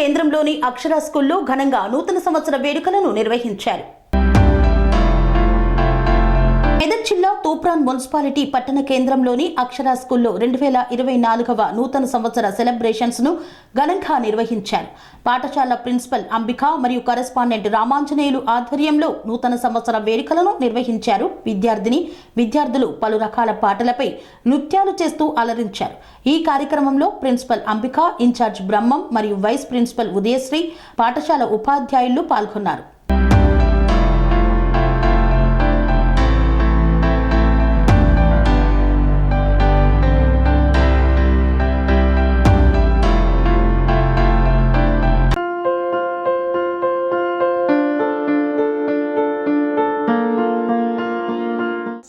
కేంద్రంలోని అక్షర స్కూల్లో ఘనంగా నూతన సంవత్సర వేడుకలను నిర్వహించారు. తూప్రాన్ మున్సిపాలిటీ పట్టణ కేంద్రంలోని అక్షర స్కూల్లో రెండు వేల ఇరవై నాలుగవ నూతన సంవత్సర సెలబ్రేషన్స్ను ఘనంగా నిర్వహించారు. పాఠశాల ప్రిన్సిపల్ అంబిక మరియు కరెస్పాండెంట్ రామాంజనేయులు ఆధ్వర్యంలో నూతన సంవత్సర వేడుకలను నిర్వహించారు. విద్యార్థిని విద్యార్థులు పలు రకాల పాటలపై నృత్యాలు చేస్తూ అలరించారు. ఈ కార్యక్రమంలో ప్రిన్సిపల్ అంబిక ఇన్ఛార్జ్ బ్రహ్మం మరియు వైస్ ప్రిన్సిపల్ ఉదయశ్రీ పాఠశాల ఉపాధ్యాయులు పాల్గొన్నారు.